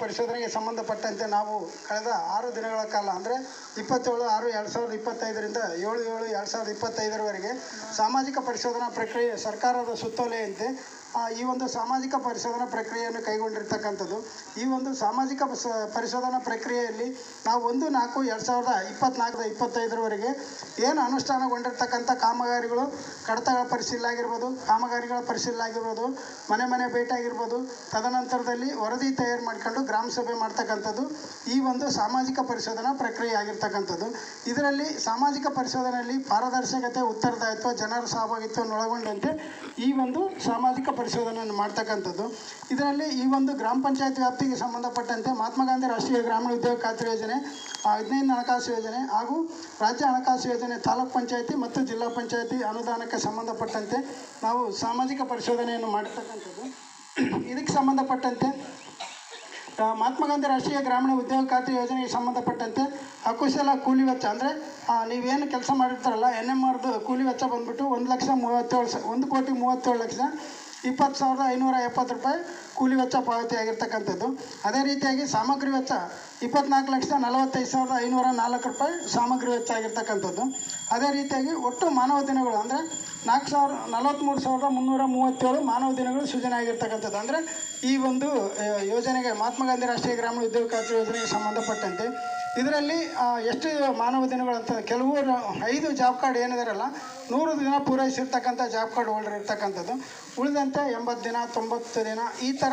ಪರಿಶೋಧನೆಗೆ ಸಂಬಂಧಪಟ್ಟಂತೆ ನಾವು ಕಳೆದ ಆರು ದಿನಗಳ ಕಾಲ, ಅಂದರೆ ಇಪ್ಪತ್ತೇಳು ಆರು ಎರಡು ಸಾವಿರದ ಇಪ್ಪತ್ತೈದರಿಂದ ಏಳು ಏಳು ಎರಡು ಸಾವಿರದ ಇಪ್ಪತ್ತೈದರವರೆಗೆ ಸಾಮಾಜಿಕ ಪರಿಶೋಧನಾ ಪ್ರಕ್ರಿಯೆ ಸರ್ಕಾರದ ಸುತ್ತೋಲೆಯಂತೆ ಈ ಒಂದು ಸಾಮಾಜಿಕ ಪರಿಶೋಧನಾ ಪ್ರಕ್ರಿಯೆಯನ್ನು ಕೈಗೊಂಡಿರ್ತಕ್ಕಂಥದ್ದು. ಈ ಒಂದು ಸಾಮಾಜಿಕ ಪರಿಶೋಧನಾ ಪ್ರಕ್ರಿಯೆಯಲ್ಲಿ ನಾವು ಒಂದು ನಾಲ್ಕು ಎರಡು ಸಾವಿರದ ಇಪ್ಪತ್ನಾಲ್ಕರ ಇಪ್ಪತ್ತೈದರವರೆಗೆ ಏನು ಅನುಷ್ಠಾನಗೊಂಡಿರ್ತಕ್ಕಂಥ ಕಾಮಗಾರಿಗಳು, ಕಡತಗಳ ಪರಿಶೀಲನೆ ಆಗಿರ್ಬೋದು ಕಾಮಗಾರಿಗಳ ಪರಿಶೀಲನೆ ಆಗಿರ್ಬೋದು ಮನೆ ಮನೆ ಭೇಟಿ ಆಗಿರ್ಬೋದು ತದನಂತರದಲ್ಲಿ ವರದಿ ತಯಾರು ಮಾಡ್ಕೊಂಡು ಗ್ರಾಮ ಸಭೆ ಮಾಡ್ತಕ್ಕಂಥದ್ದು ಈ ಒಂದು ಸಾಮಾಜಿಕ ಪರಿಶೋಧನಾ ಪ್ರಕ್ರಿಯೆ ಆಗಿರ್ತಕ್ಕಂಥದ್ದು ಇದರಲ್ಲಿ ಸಾಮಾಜಿಕ ಪರಿಶೋಧನೆಯಲ್ಲಿ ಪಾರದರ್ಶಕತೆ, ಉತ್ತರದಾಯಿತ್ವ, ಜನರ ಸಹಭಾಗಿತ್ವವನ್ನು ಒಳಗೊಂಡಂತೆ ಈ ಒಂದು ಸಾಮಾಜಿಕ ಪರಿಶೋಧನೆಯನ್ನು ಮಾಡ್ತಕ್ಕಂಥದ್ದು. ಇದರಲ್ಲಿ ಈ ಒಂದು ಗ್ರಾಮ ಪಂಚಾಯತ್ ವ್ಯಾಪ್ತಿಗೆ ಸಂಬಂಧಪಟ್ಟಂತೆ ಮಹಾತ್ಮ ಗಾಂಧಿ ರಾಷ್ಟ್ರೀಯ ಗ್ರಾಮೀಣ ಉದ್ಯೋಗ ಖಾತ್ರಿ ಯೋಜನೆ ಹದಿನೈದು ಹಣಕಾಸು ಯೋಜನೆ ಹಾಗೂ ರಾಜ್ಯ ಹಣಕಾಸು ಯೋಜನೆ ತಾಲೂಕ್ ಪಂಚಾಯತಿ ಮತ್ತು ಜಿಲ್ಲಾ ಪಂಚಾಯತಿ ಅನುದಾನಕ್ಕೆ ಸಂಬಂಧಪಟ್ಟಂತೆ ನಾವು ಸಾಮಾಜಿಕ ಪರಿಶೋಧನೆಯನ್ನು ಮಾಡಿರ್ತಕ್ಕಂಥದ್ದು ಇದಕ್ಕೆ ಸಂಬಂಧಪಟ್ಟಂತೆ ಮಹಾತ್ಮ ಗಾಂಧಿ ರಾಷ್ಟ್ರೀಯ ಗ್ರಾಮೀಣ ಉದ್ಯೋಗ ಖಾತ್ರಿ ಯೋಜನೆಗೆ ಸಂಬಂಧಪಟ್ಟಂತೆ ಅಕುಶಲ ಕೂಲಿ ವೆಚ್ಚ, ಅಂದರೆ ನೀವೇನು ಕೆಲಸ ಮಾಡಿರ್ತಾರಲ್ಲ ಎನ್ ಎಂ ಆರ್ದು ಕೂಲಿ ವೆಚ್ಚ ಬಂದ್ಬಿಟ್ಟು ಒಂದು ಲಕ್ಷ ಮೂವತ್ತೇಳು ಸ, ಒಂದು ಕೋಟಿ ಮೂವತ್ತೇಳು ಲಕ್ಷ ಇಪ್ಪತ್ತು ಸಾವಿರದ ಐನೂರ ಎಪ್ಪತ್ತು ರೂಪಾಯಿ ಕೂಲಿ ವೆಚ್ಚ ಪಾವತಿಯಾಗಿರ್ತಕ್ಕಂಥದ್ದು. ಅದೇ ರೀತಿಯಾಗಿ ಸಾಮಗ್ರಿ ವೆಚ್ಚ ಇಪ್ಪತ್ನಾಲ್ಕು ಲಕ್ಷದ ನಲವತ್ತೈದು ಸಾವಿರದ ಐನೂರ ನಾಲ್ಕು ರೂಪಾಯಿ ಸಾಮಗ್ರಿ ವೆಚ್ಚ ಆಗಿರ್ತಕ್ಕಂಥದ್ದು ಅದೇ ರೀತಿಯಾಗಿ ಒಟ್ಟು ಮಾನವ ದಿನಗಳು ಅಂದರೆ ನಾಲ್ಕು ಸಾವಿರ ನಲವತ್ತ್ಮೂರು ಸಾವಿರದ ಮುನ್ನೂರ ಮೂವತ್ತೇಳು ಮಾನವ ದಿನಗಳು ಸೃಜನೆ ಆಗಿರ್ತಕ್ಕಂಥದ್ದು. ಅಂದರೆ ಈ ಒಂದು ಯೋಜನೆಗೆ ಮಹಾತ್ಮ ಗಾಂಧಿ ರಾಷ್ಟ್ರೀಯ ಗ್ರಾಮೀಣ ಉದ್ಯೋಗ ಖಾತ್ರಿ ಯೋಜನೆಗೆ ಸಂಬಂಧಪಟ್ಟಂತೆ ಇದರಲ್ಲಿ ಎಷ್ಟು ಮಾನವ ದಿನಗಳು ಅಂತ ಕೆಲವು ಐದು ಜಾಬ್ ಕಾರ್ಡ್ ಏನಿದಾರಲ್ಲ, ನೂರು ದಿನ ಪೂರೈಸಿರ್ತಕ್ಕಂಥ ಜಾಬ್ ಕಾರ್ಡ್ ಹೋಲ್ಡರ್ ಇರ್ತಕ್ಕಂಥದ್ದು. ಉಳಿದಂತೆ ಎಂಬತ್ತು ದಿನ, ತೊಂಬತ್ತು ದಿನ ಈ ಥರ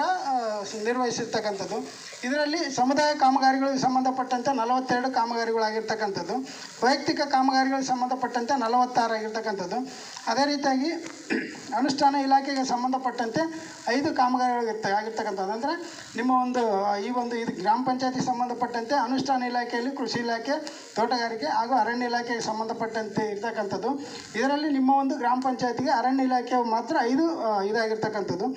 ನಿರ್ವಹಿಸಿರ್ತಕ್ಕಂಥದ್ದು. ಇದರಲ್ಲಿ ಸಮುದಾಯ ಕಾಮಗಾರಿಗಳಿಗೆ ಸಂಬಂಧಪಟ್ಟಂತೆ ನಲವತ್ತೆರಡು ಕಾಮಗಾರಿಗಳಾಗಿರ್ತಕ್ಕಂಥದ್ದು. ವೈಯಕ್ತಿಕ ಕಾಮಗಾರಿಗಳಿಗೆ ಸಂಬಂಧಪಟ್ಟಂತೆ ನಲವತ್ತಾರು ಆಗಿರ್ತಕ್ಕಂಥದ್ದು. ಅದೇ ರೀತಿಯಾಗಿ ಅನುಷ್ಠಾನ ಇಲಾಖೆಗೆ ಸಂಬಂಧಪಟ್ಟಂತೆ ಐದು ಕಾಮಗಾರಿಗಳು ಇರ್ತ ಆಗಿರ್ತಕ್ಕಂಥದ್ದು. ಅಂದರೆ ನಿಮ್ಮ ಒಂದು, ಈ ಒಂದು, ಇದು ಗ್ರಾಮ ಪಂಚಾಯತಿಗೆ ಸಂಬಂಧಪಟ್ಟಂತೆ ಅನುಷ್ಠಾನ ಇಲಾಖೆಯಲ್ಲಿ ಕೃಷಿ ಇಲಾಖೆ, ತೋಟಗಾರಿಕೆ ಹಾಗೂ ಅರಣ್ಯ ಇಲಾಖೆಗೆ ಸಂಬಂಧಪಟ್ಟಂತೆ ಇರ್ತಕ್ಕಂಥದ್ದು. ಇದರಲ್ಲಿ ನಿಮ್ಮ ಒಂದು ಗ್ರಾಮ ಪಂಚಾಯತಿಗೆ ಅರಣ್ಯ ಇಲಾಖೆ ಮಾತ್ರ ಐದು ಇದಾಗಿರ್ತಕ್ಕಂಥದ್ದು.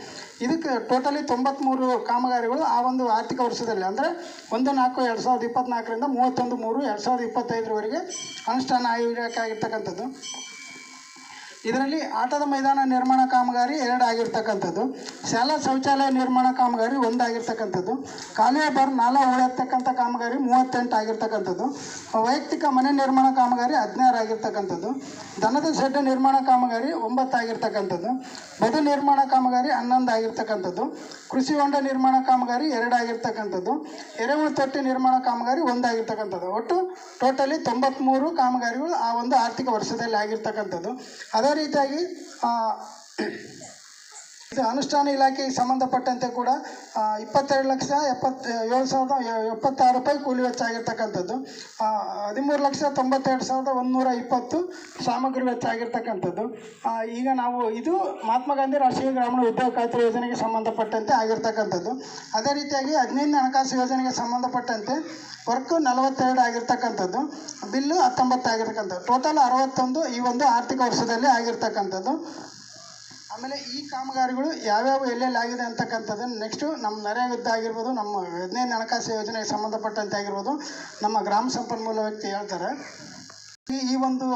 ಇದಕ್ಕೆ ಟೋಟಲಿ ತೊಂಬತ್ತ್ಮೂರು ಕಾಮಗಾರಿಗಳು ಆ ಒಂದು ಆರ್ಥಿಕ ವರ್ಷದಲ್ಲಿ ಅಂದರೆ ಒಂದು ನಾಲ್ಕು ಎರಡು ಸಾವಿರದ ಇಪ್ಪತ್ತ್ನಾಲ್ಕರಿಂದ ಮೂವತ್ತೊಂದು ಮೂರು ಎರಡು ಸಾವಿರದ ಇಪ್ಪತ್ತೈದರವರೆಗೆ ಅನುಷ್ಠಾನ ಆಗಿರ್ತಕ್ಕಂಥದ್ದು ಇದರಲ್ಲಿ ಆಟದ ಮೈದಾನ ನಿರ್ಮಾಣ ಕಾಮಗಾರಿ ಎರಡು ಆಗಿರ್ತಕ್ಕಂಥದ್ದು ಶಾಲಾ ಶೌಚಾಲಯ ನಿರ್ಮಾಣ ಕಾಮಗಾರಿ ಒಂದಾಗಿರ್ತಕ್ಕಂಥದ್ದು. ಕಾಲುವೆ ಬರ್ ನಾಲ ಉಳಿಯತಕ್ಕಂಥ ಕಾಮಗಾರಿ ಮೂವತ್ತೆಂಟು ಆಗಿರ್ತಕ್ಕಂಥದ್ದು. ವೈಯಕ್ತಿಕ ಮನೆ ನಿರ್ಮಾಣ ಕಾಮಗಾರಿ ಹದಿನಾರು ಆಗಿರ್ತಕ್ಕಂಥದ್ದು. ದನದ ಶೆಡ್ ನಿರ್ಮಾಣ ಕಾಮಗಾರಿ ಒಂಬತ್ತು ಆಗಿರ್ತಕ್ಕಂಥದ್ದು. ಬದು ನಿರ್ಮಾಣ ಕಾಮಗಾರಿ ಹನ್ನೊಂದು ಆಗಿರ್ತಕ್ಕಂಥದ್ದು. ಕೃಷಿ ಹೊಂಡ ನಿರ್ಮಾಣ ಕಾಮಗಾರಿ ಎರಡು ಆಗಿರ್ತಕ್ಕಂಥದ್ದು. ಎರೆಹುಳು ತೊಟ್ಟಿ ನಿರ್ಮಾಣ ಕಾಮಗಾರಿ ಒಂದಾಗಿರ್ತಕ್ಕಂಥದ್ದು ಒಟ್ಟು ಟೋಟಲಿ ತೊಂಬತ್ತ್ಮೂರು ಕಾಮಗಾರಿಗಳು ಆ ಒಂದು ಆರ್ಥಿಕ ವರ್ಷದಲ್ಲಿ ಆಗಿರ್ತಕ್ಕಂಥದ್ದು. ಅದೇ ರೀತಿಯಾಗಿ ಆ, ಇದು ಅನುಷ್ಠಾನ ಇಲಾಖೆಗೆ ಸಂಬಂಧಪಟ್ಟಂತೆ ಕೂಡ ಇಪ್ಪತ್ತೆರಡು ಲಕ್ಷ ಎಪ್ಪತ್ತು, ಏಳು ಸಾವಿರದ ಎಪ್ಪತ್ತಾರು ರೂಪಾಯಿ ಕೂಲಿ ವೆಚ್ಚ ಆಗಿರ್ತಕ್ಕಂಥದ್ದು. ಹದಿಮೂರು ಲಕ್ಷ ತೊಂಬತ್ತೆರಡು ಸಾವಿರದ ಒಂದುನೂರ ಇಪ್ಪತ್ತು ಸಾಮಗ್ರಿ ವೆಚ್ಚ ಆಗಿರ್ತಕ್ಕಂಥದ್ದು. ಈಗ ನಾವು ಇದು ಮಹಾತ್ಮ ಗಾಂಧಿ ರಾಷ್ಟ್ರೀಯ ಗ್ರಾಮೀಣ ಉದ್ಯೋಗ ಖಾತ್ರಿ ಯೋಜನೆಗೆ ಸಂಬಂಧಪಟ್ಟಂತೆ ಆಗಿರ್ತಕ್ಕಂಥದ್ದು. ಅದೇ ರೀತಿಯಾಗಿ ಹದಿನೈದನೇ ಹಣಕಾಸು ಯೋಜನೆಗೆ ಸಂಬಂಧಪಟ್ಟಂತೆ ವರ್ಕು ನಲವತ್ತೆರಡು ಆಗಿರ್ತಕ್ಕಂಥದ್ದು. ಬಿಲ್ಲು ಹತ್ತೊಂಬತ್ತು ಆಗಿರ್ತಕ್ಕಂಥದ್ದು. ಟೋಟಲ್ ಅರವತ್ತೊಂದು ಈ ಒಂದು ಆರ್ಥಿಕ ವರ್ಷದಲ್ಲಿ ಆಗಿರ್ತಕ್ಕಂಥದ್ದು. ಆಮೇಲೆ ಈ ಕಾಮಗಾರಿಗಳು ಯಾವ್ಯಾವ ಎಲ್ಲೆಲ್ಲಿ ಆಗಿದೆ ಅಂತಕ್ಕಂಥದ್ದನ್ನು ನೆಕ್ಸ್ಟು ನಮ್ಮ ನರೇಯುದ್ಧ ಆಗಿರ್ಬೋದು, ನಮ್ಮ ಹದಿನೈದು ಹಣಕಾಸು ಯೋಜನೆಗೆ ಸಂಬಂಧಪಟ್ಟಂತೆ ಆಗಿರ್ಬೋದು, ನಮ್ಮ ಗ್ರಾಮ ಸಂಪನ್ಮೂಲ ವ್ಯಕ್ತಿ ಹೇಳ್ತಾರೆ. ಈ ಒಂದು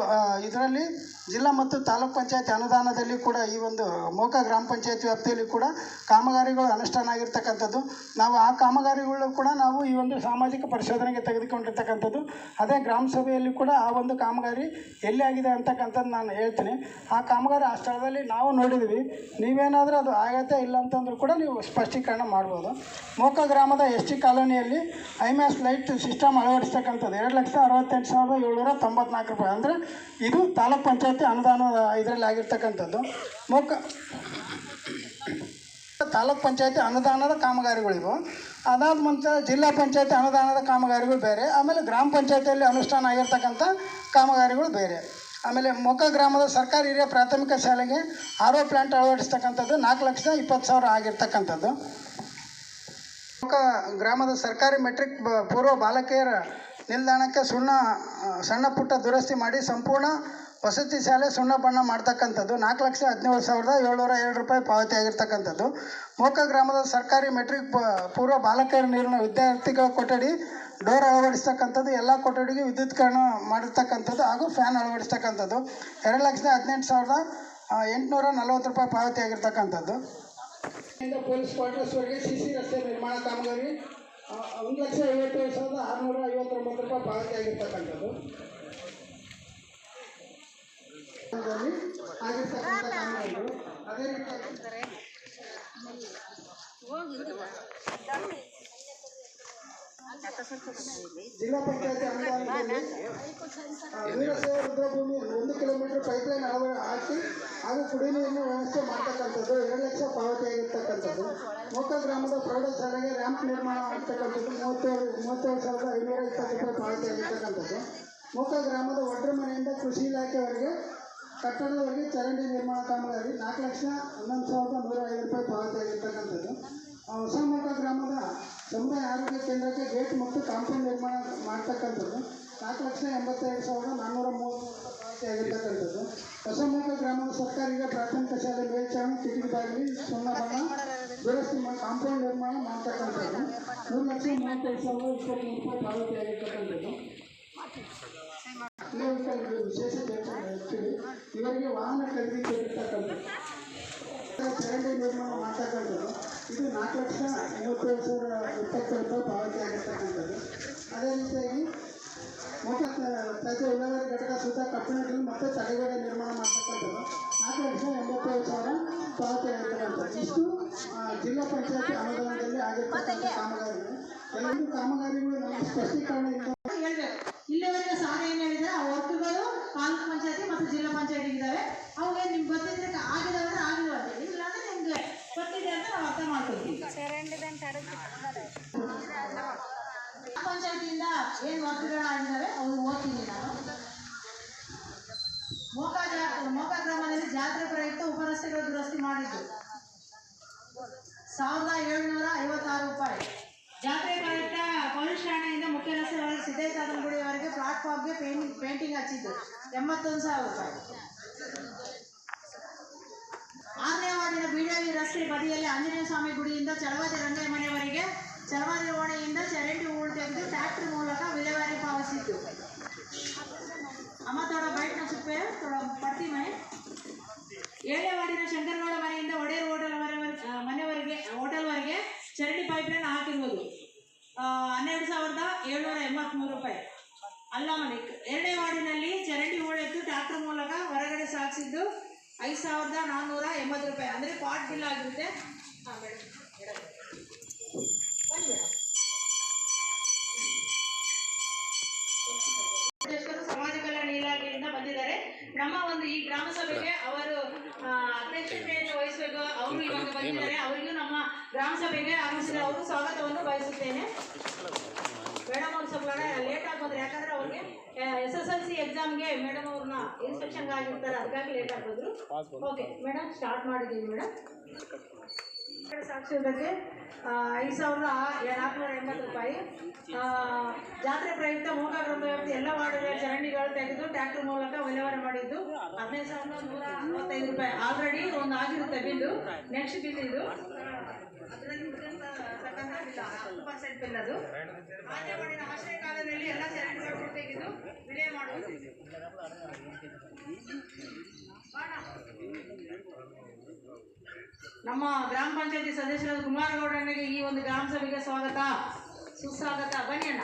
ಇದರಲ್ಲಿ ಜಿಲ್ಲಾ ಮತ್ತು ತಾಲೂಕ್ ಪಂಚಾಯತ್ ಅನುದಾನದಲ್ಲಿ ಕೂಡ ಈ ಒಂದು ಮೋಕ ಗ್ರಾಮ ಪಂಚಾಯತ್ ವ್ಯಾಪ್ತಿಯಲ್ಲಿ ಕೂಡ ಕಾಮಗಾರಿಗಳು ಅನುಷ್ಠಾನ ಆಗಿರ್ತಕ್ಕಂಥದ್ದು. ನಾವು ಆ ಕಾಮಗಾರಿಗಳು ಕೂಡ ನಾವು ಈ ಒಂದು ಸಾಮಾಜಿಕ ಪರಿಶೋಧನೆಗೆ ತೆಗೆದುಕೊಂಡಿರ್ತಕ್ಕಂಥದ್ದು. ಅದೇ ಗ್ರಾಮ ಸಭೆಯಲ್ಲಿ ಕೂಡ ಆ ಒಂದು ಕಾಮಗಾರಿ ಎಲ್ಲಿ ಆಗಿದೆ ಅಂತಕ್ಕಂಥದ್ದು ನಾನು ಹೇಳ್ತೀನಿ. ಆ ಕಾಮಗಾರಿ ಆ ಸ್ಥಳದಲ್ಲಿ ನಾವು ನೋಡಿದ್ವಿ ನೀವೇನಾದರೂ ಅದು ಆಗತ್ತೆ ಇಲ್ಲ ಅಂತಂದ್ರೂ ಕೂಡ ನೀವು ಸ್ಪಷ್ಟೀಕರಣ ಮಾಡ್ಬೋದು. ಮೋಕ ಗ್ರಾಮದ ಎಸ್ ಟಿ ಕಾಲೋನಿಯಲ್ಲಿ ಐಮ್ಯಾಸ್ ಲೈಟ್ ಸಿಸ್ಟಮ್ ಅಳವಡಿಸ್ತಕ್ಕಂಥದ್ದು. ಎರಡು ಲಕ್ಷ ಅರವತ್ತೆಂಟು ಸಾವಿರದ ಏಳ್ನೂರ ತೊಂಬತ್ನಾಲ್ಕು ರೂಪಾಯಿ ಅಂದರೆ ಇದು ತಾಲೂಕ್ ಪಂಚಾಯತಿ ಅನುದಾನ ಇದರಲ್ಲಿ ಆಗಿರ್ತಕ್ಕಂಥದ್ದು. ಮೊಕ್ಕ ತಾಲೂಕ್ ಪಂಚಾಯತಿ ಅನುದಾನದ ಕಾಮಗಾರಿಗಳಿವು ಅದಾದ ನಂತರ ಜಿಲ್ಲಾ ಪಂಚಾಯತಿ ಅನುದಾನದ ಕಾಮಗಾರಿಗಳು ಬೇರೆ. ಆಮೇಲೆ ಗ್ರಾಮ ಪಂಚಾಯತಿಯಲ್ಲಿ ಅನುಷ್ಠಾನ ಆಗಿರ್ತಕ್ಕಂಥ ಕಾಮಗಾರಿಗಳು ಬೇರೆ. ಆಮೇಲೆ ಮೊಕ ಗ್ರಾಮದ ಸರ್ಕಾರಿ ಹಿರಿಯ ಪ್ರಾಥಮಿಕ ಶಾಲೆಗೆ ಆರೋ ಪ್ಲಾಂಟ್ ಅಳವಡಿಸ್ತಕ್ಕಂಥದ್ದು ನಾಲ್ಕು ಲಕ್ಷದ ಇಪ್ಪತ್ತು ಸಾವಿರ ಆಗಿರ್ತಕ್ಕಂಥದ್ದು. ಗ್ರಾಮದ ಸರ್ಕಾರಿ ಮೆಟ್ರಿಕ್ ಪೂರ್ವ ಬಾಲಕಿಯರ ನಿಲ್ದಾಣಕ್ಕೆ ಸುಣ್ಣ ಸಣ್ಣ ಪುಟ್ಟ ದುರಸ್ತಿ ಮಾಡಿ ಸಂಪೂರ್ಣ ವಸತಿ ಶಾಲೆ ಸುಣ್ಣ ಬಣ್ಣ ಮಾಡ್ತಕ್ಕಂಥದ್ದು. ನಾಲ್ಕು ಲಕ್ಷ ಹದಿನೇಳು ಸಾವಿರದ ಏಳ್ನೂರ ಎರಡು ರೂಪಾಯಿ ಪಾವತಿ ಆಗಿರ್ತಕ್ಕಂಥದ್ದು. ಮೋಕ ಗ್ರಾಮದ ಸರ್ಕಾರಿ ಮೆಟ್ರಿಕ್ ಪೂರ್ವ ಬಾಲಕಿಯರ ನೀರಿನ ವಿದ್ಯಾರ್ಥಿಗಳ ಕೊಠಡಿ ಡೋರ್ ಅಳವಡಿಸ್ತಕ್ಕಂಥದ್ದು. ಎಲ್ಲ ಕೊಠಡಿಗೆ ವಿದ್ಯುತ್ಕರಣ ಮಾಡಿರ್ತಕ್ಕಂಥದ್ದು ಹಾಗೂ ಫ್ಯಾನ್ ಅಳವಡಿಸ್ತಕ್ಕಂಥದ್ದು. ಎರಡು ಲಕ್ಷದ ಹದಿನೆಂಟು ಸಾವಿರದ ಎಂಟುನೂರ ನಲವತ್ತು ರೂಪಾಯಿ ಪಾವತಿ ಆಗಿರ್ತಕ್ಕಂಥದ್ದು. ಪೊಲೀಸ್ ಕ್ವಾರ್ಟರ್ಸ್ವರೆಗೆ ಸಿ ಸಿ ರಸ್ತೆ ನಿರ್ಮಾಣ ಕಾಮಗಾರಿ ಒಂದು ಲಕ್ಷ ಐವತ್ತೈದು ಸಾವಿರದ ಆರುನೂರ ಐವತ್ತೊಂಬತ್ತು ರೂಪಾಯಿ ಪಾವತಿ ಆಗಿರ್ತಕ್ಕಂಥದ್ದು. ಆಗಿರ್ತಕ್ಕಂಥ ಕಾಮಗಾರಿಗಳು. ಅದೇ ರೀತಿ ಜಿಲ್ಲಾ ಪಂಚಾಯತಿ ಅನುದಾನದಲ್ಲಿ ವೀರಶೈವ ರುದ್ರಭೂಮಿ ಒಂದು ಕಿಲೋಮೀಟರ್ ಪೈಪ್ಲೈನ್ ಅಳವ ಹಾಕಿ ಹಾಗೂ ಕುಡಿಯುವ ನೀರಿನ ವ್ಯವಸ್ಥೆ ಮಾಡ್ತಕ್ಕಂಥದ್ದು ಎರಡು ಲಕ್ಷ ಪಾವತಿಯಾಗಿರ್ತಕ್ಕಂಥದ್ದು ಮೋಕ ಗ್ರಾಮದ ಪ್ರೌಢಶಾಲೆಗೆ ರ್ಯಾಂಪ್ ನಿರ್ಮಾಣ ಆಗ್ತಕ್ಕಂಥದ್ದು ಮೂವತ್ತೇಳು ಮೂವತ್ತೇಳು ಸಾವಿರದ ಐನೂರ ಇಪ್ಪತ್ತು ರೂಪಾಯಿ ಪಾವತಿ ಆಗಿರ್ತಕ್ಕಂಥದ್ದು. ಮೋಕ ಗ್ರಾಮದ ಒಡ್ರ ಮನೆಯಿಂದ ಕೃಷಿ ಇಲಾಖೆವರೆಗೆ ಕಟ್ಟಡದವರೆಗೆ ಚರಂಡಿ ನಿರ್ಮಾಣ ಕಾಮಗಾರಿ ನಾಲ್ಕು ಲಕ್ಷ ಹನ್ನೊಂದು ಸಾವಿರದ ನೂರ ಐದು ರೂಪಾಯಿ ಪಾವತಿ ಆಗಿರ್ತಕ್ಕಂಥದ್ದು. ಆ, ಹೊಸಮೊಗ್ಗ ಗ್ರಾಮದ ಸಮುದಾಯ ಆರೋಗ್ಯ ಕೇಂದ್ರಕ್ಕೆ ಗೇಟ್ ಮತ್ತು ಕಾಂಪೌಂಡ್ ನಿರ್ಮಾಣ ಮಾಡ್ತಕ್ಕಂಥದ್ದು. ನಾಲ್ಕು ಲಕ್ಷ ಎಂಬತ್ತೈದು ಸಾವಿರದ ನಾನ್ನೂರ ಮೂವತ್ತು ಆಗಿರ್ತಕ್ಕಂಥದ್ದು. ಹೊಸಮೊಗ್ಗ ಗ್ರಾಮದ ಸರ್ಕಾರಿ ಪ್ರಾಥಮಿಕ ಶಾಲೆ ಮೇಲ್ಚಾವಣಿ ಕಿಟಕಿ ಬಾಗಿಲಿ ಸುಣ್ಣ ಬಣ್ಣ ದುರಸ್ತಿ ಕಾಂಪೌಂಡ್ ನಿರ್ಮಾಣ ಮಾಡ್ತಕ್ಕಂಥದ್ದು. ಮೂರು ಲಕ್ಷ ಮೂವತ್ತೈದು ಸಾವಿರದ ಇಪ್ಪತ್ತ್ಮೂರು ರೂಪಾಯಿ ಪಾವತಿ ಆಗಿರ್ತಕ್ಕಂಥದ್ದು. ವಿಶೇಷ ಇವರಿಗೆ ವಾಹನ ಖರೀದಿ ಕೊಟ್ಟಿರ್ತಕ್ಕಂಥದ್ದು ಚರಂಡಿ ನಿರ್ಮಾಣ ಮಾಡ್ತಕ್ಕಂಥದ್ದು. ಇದು ನಾಲ್ಕು ಲಕ್ಷ ಐವತ್ತೇಳು ಸಾವಿರ ಇಪ್ಪತ್ತು ರೂಪಾಯಿ ಪಾವತಿ ಆಗಿರ್ತಕ್ಕಂಥದ್ದು. ಅದೇ ರೀತಿಯಾಗಿ ಮುಖ ತ್ಯಾಜ್ಯ ವಿಲೇವಾರಿ ಘಟಕ ಸುತ್ತ ಕಬ್ಬಿಣಗಳು ಮತ್ತೆ ತಡೆಗಡೆ ನಿರ್ಮಾಣ ಮಾಡ್ತಕ್ಕಂಥದ್ದು. ನಾಲ್ಕು ಲಕ್ಷ ಎಂಬತ್ತೇಳು ಸಾವಿರ ಪಾವತಿ ಆಗಿರ್ತಕ್ಕಂಥದ್ದು. ಇಷ್ಟು ಜಿಲ್ಲಾ ಪಂಚಾಯತ್ ಅನುದಾನದಲ್ಲಿ ಆಗಿರ್ತಕ್ಕಂಥ ಕಾಮಗಾರಿಗಳು. ಕೆಲವೊಂದು ಕಾಮಗಾರಿಗಳು ನಮ್ಮ ಸ್ಪಷ್ಟೀಕರಣ ಇಲ್ಲಿವರೆಗೆ ಸಾಲ ಏನು ಹೇಳಿದ್ರೆ ಆ ವರ್ಕ್ಗಳು ತಾಲೂಕು ಪಂಚಾಯತಿ ಮತ್ತು ಜಿಲ್ಲಾ ಪಂಚಾಯತಿ ಇದ್ದಾವೆ. ಅವಾಗ ನಿಮ್ಗೆ ಗೊತ್ತಿದ್ರೆ ಆಗಿದಾವೆ ಅಂದ್ರೆ ಆಗಿದಾವೆ ಅಂತ ಹೇಳಿ ಇಲ್ಲಾಂದ್ರೆ ನಿಮ್ಗೆ ಗೊತ್ತಿದೆ ಅಂತ ನಾವು ಅರ್ಥ ಮಾಡ್ಕೊಳ್ತೀವಿ. ಪಂಚಾಯತಿಯಿಂದ ಏನು ವರ್ಕ್ಗಳು ಆಗಿದ್ದಾವೆ ಅವು ಓದ್ತೀನಿ ನಾನು. ಮೋಕ ಜಾ ಮೋಕ ಗ್ರಾಮದಲ್ಲಿ ಜಾತ್ರೆ ಪ್ರಯುಕ್ತ ಉಪರಸ್ತೆಗಳ ದುರಸ್ತಿ ಮಾಡಿದ್ದು. ಸಾವಿರದ ಏಳ್ನೂರ ಐವತ್ತಾರು ರೂಪಾಯಿ. ಜಾತ್ರೆ ಪ್ರಯುಕ್ತ ಪೊಲೀಸ್ ಠಾಣೆಯಿಂದ ಮುಖ್ಯ ರಸ್ತೆವರೆಗೆ ಸಿದ್ದೇಶ್ವರನ ಗುಡಿಯವರೆಗೆ ಪ್ಲಾಟ್ಫಾರ್ಮ್ಗೆ ಪೇಂಟಿಂಗ್ ಪೇಂಟಿಂಗ್ ಹಚ್ಚಿದ್ದು. ಎಂಬತ್ತೊಂದು ಸಾವಿರ ರೂಪಾಯಿ. ಆರನೇ ವಾರ್ಡಿನ ರಸ್ತೆ ಬದಿಯಲ್ಲಿ ಆಂಜನೇಯ ಸ್ವಾಮಿ ಗುಡಿಯಿಂದ ಚಲವಾದಿ ರಂಗಯ್ಯ ಮನೆಯವರೆಗೆ ಚಲವಾದಿ ಓಣೆಯಿಂದ ಚರಂಡಿ ಹೂಳು ತೆಗೆದು ಮೂಲಕ ವಿಲೇವಾರಿ ಪಾವತಿಸಿದ್ದು ಅಮ್ಮ ತೋಡ ಬೈಟ್ನ ಸುಪ್ಪೆ ತೋಡ ಪಟ್ಟಿ ಮನೆ ಏಳನೇ ವಾರ್ಡಿನ ಶಂಕರಗೌಡ ಮನೆಯಿಂದ ಒಡೆಯರ್ ಹೋಟೆಲ್ ಮನೆವರೆಗೆ ಹೋಟೆಲ್ವರೆಗೆ ಚರಂಡಿ ಪೈಪ್ಲೈನ್ ಹಾಕಿರುವುದು. ಆ, ಹನ್ನೆರಡು ಸಾವಿರದ ಏಳ್ನೂರ ಎಂಬತ್ತ್ಮೂರು ರೂಪಾಯಿ. ಅಲ್ಲ ಮಲಿಕ್ ಎರಡನೇ ವಾರ್ಡಿನಲ್ಲಿ ಚರಂಡಿ ಹೂಳೆತ್ತು ಟ್ರಾಕ್ಟರ್ ಮೂಲಕ ಹೊರಗಡೆ ಸಾಗಿಸಿದ್ದು ಐದು ಸಾವಿರದ ನಾನ್ನೂರ ಎಂಬತ್ತು ರೂಪಾಯಿ. ಅಂದರೆ ಪಾಟ್ ಬಿಲ್ ಆಗಿರುತ್ತೆ. ಹಾಂ ಮೇಡಮ್ ಸಮಾಜ ಕಲ್ಯಾಣ ಇಲಾಖೆಯಿಂದ ಬಂದಿದ್ದಾರೆ. ನಮ್ಮ ಒಂದು ಈ ಗ್ರಾಮ ಸಭೆಗೆ ಅವರು ಅಧ್ಯಕ್ಷತೆಯನ್ನು ವಹಿಸಬೇಕು ಅವರು ಇವಾಗ ಬಂದಿದ್ದಾರೆ. ಅವರಿಗೂ ನಮ್ಮ ಗ್ರಾಮ ಸಭೆಗೆ ಆಗಮಿಸಿದ ಅವರು ಸ್ವಾಗತವನ್ನು ಬಯಸುತ್ತೇನೆ. ಮೇಡಮ್ ಅವ್ರು ಸ್ವಲ್ಪ ಲೇಟ್ ಆಗ್ಬೋದು ಯಾಕಂದ್ರೆ ಅವ್ರಿಗೆ ಎಸ್ ಎಸ್ ಎಲ್ ಸಿ ಎಕ್ಸಾಮ್ಗೆ ಮೇಡಮ್ ಅವ್ರನ್ನ ಇನ್ಸ್ಪೆಕ್ಷನ್ ಆಗಿರ್ತಾರೆ ಅದಕ್ಕಾಗಿ ಲೇಟ್ ಆಗ್ಬೋದು ಓಕೆ ಮೇಡಮ್ ಸ್ಟಾರ್ಟ್ ಮಾಡಿದ್ದೀನಿ ಮೇಡಮ್ ಸಾಕ್ಷರತೆಗೆ ಐದು ಸಾವಿರದ ನಾಲ್ಕುನೂರ ಎಂಬತ್ತು ರೂಪಾಯಿ. ಜಾತ್ರೆ ಪ್ರಯುಕ್ತ ಮೋಕಾಗ್ರಾಮ ವ್ಯಾಪ್ತಿ ಎಲ್ಲ ವಾರ್ಡ್ಗಳ ಚರಂಡಿಗಳು ತೆಗೆದು ಟ್ರ್ಯಾಕ್ಟರ್ ಮೂಲಕ ವಿಲೇವಾರಿ ಮಾಡಿದ್ದು. ಹದಿನೈದು ಸಾವಿರದ ನೂರ ಮೂವತ್ತೈದು ರೂಪಾಯಿ. ಆಲ್ರೆಡಿ ಒಂದು ಆಗಿರುತ್ತೆ ಬಿಲ್ಲು. ನೆಕ್ಸ್ಟ್ ಬಿಲ್ ಇದು. ಆಶ್ರಯ ಕಾಲದಲ್ಲಿ ಎಲ್ಲ ಚರಂಡಿಗಳು ತೆಗೆದು ವಿಲೇ ಮಾಡುವುದು. ನಮ್ಮ ಗ್ರಾಮ ಪಂಚಾಯತಿ ಸದಸ್ಯರಾದ ಕುಮಾರಗೌಡನಿಗೆ ಈ ಒಂದು ಗ್ರಾಮ ಸಭೆಗೆ ಸ್ವಾಗತ. ಸುಸ್ವಾಗತ. ಬನ್ನಿ ಅಣ್ಣ.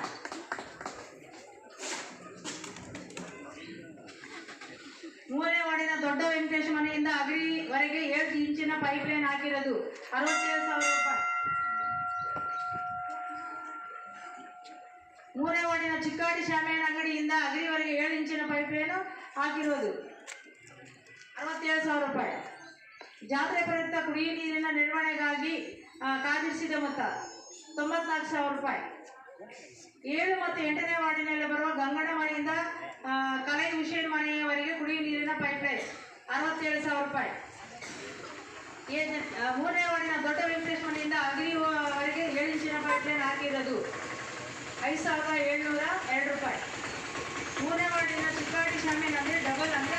ಮೂರನೇ ವಾರ್ಡಿನ ದೊಡ್ಡ ವೆಂಕಟೇಶ್ ಮನೆಯಿಂದ ಅಗ್ರಿವರೆಗೆ ಏಳು ಇಂಚಿನ ಪೈಪ್ ಲೈನ್ ಹಾಕಿರೋದು. ಅರವತ್ತೇಳು ಸಾವಿರ ರೂಪಾಯಿ. ಮೂರನೇ ವಾರ್ಡಿನ ಚಿಕ್ಕಾಡಿ ಶಾಮಿಯಾನ ಅಂಗಡಿಯಿಂದ ಅಗ್ರಿವರೆಗೆ ಏಳು ಇಂಚಿನ ಪೈಪ್ ಲೈನ್ ಹಾಕಿರೋದು. ಅರವತ್ತೇಳು ಸಾವಿರ ರೂಪಾಯಿ. ಜಾತ್ರೆ ಪ್ರಯುಕ್ತ ಕುಡಿಯುವ ನೀರಿನ ನಿರ್ವಹಣೆಗಾಗಿ ಕಾದಿರಿಸಿದ ಮೊತ್ತ ತೊಂಬತ್ನಾಲ್ಕು ಸಾವಿರ ರೂಪಾಯಿ. ಏಳು ಮತ್ತು ಎಂಟನೇ ವಾರ್ಡಿನಲ್ಲಿ ಬರುವ ಗಂಗಣ ಮನೆಯಿಂದ ಕಲೆ ಹುಷೇನ್ ಮನೆಯವರೆಗೆ ಕುಡಿಯುವ ನೀರಿನ ಪೈಪ್ಲೈನ್ ಅರವತ್ತೇಳು ಸಾವಿರ ರೂಪಾಯಿ. ಮೂರನೇ ವಾರ್ಡಿನ ದೊಡ್ಡ ವೆಂಕಟೇಶ್ ಮನೆಯಿಂದ ಅಗ್ನಿವರೆಗೆ ಏಳು ಇಂಚಿನ ಪೈಪ್ಲೈನ್ ಹಾಕಿರೋದು. ಐದು ಸಾವಿರದ ಏಳ್ನೂರ ಎರಡು ರೂಪಾಯಿ. ಮೂರನೇ ವಾರ್ಡಿನ ಚಿಕ್ಕಾಡಿ ಶಾಮೀನ್ ಅಂದರೆ ಡಬಲ್ ಅಂದರೆ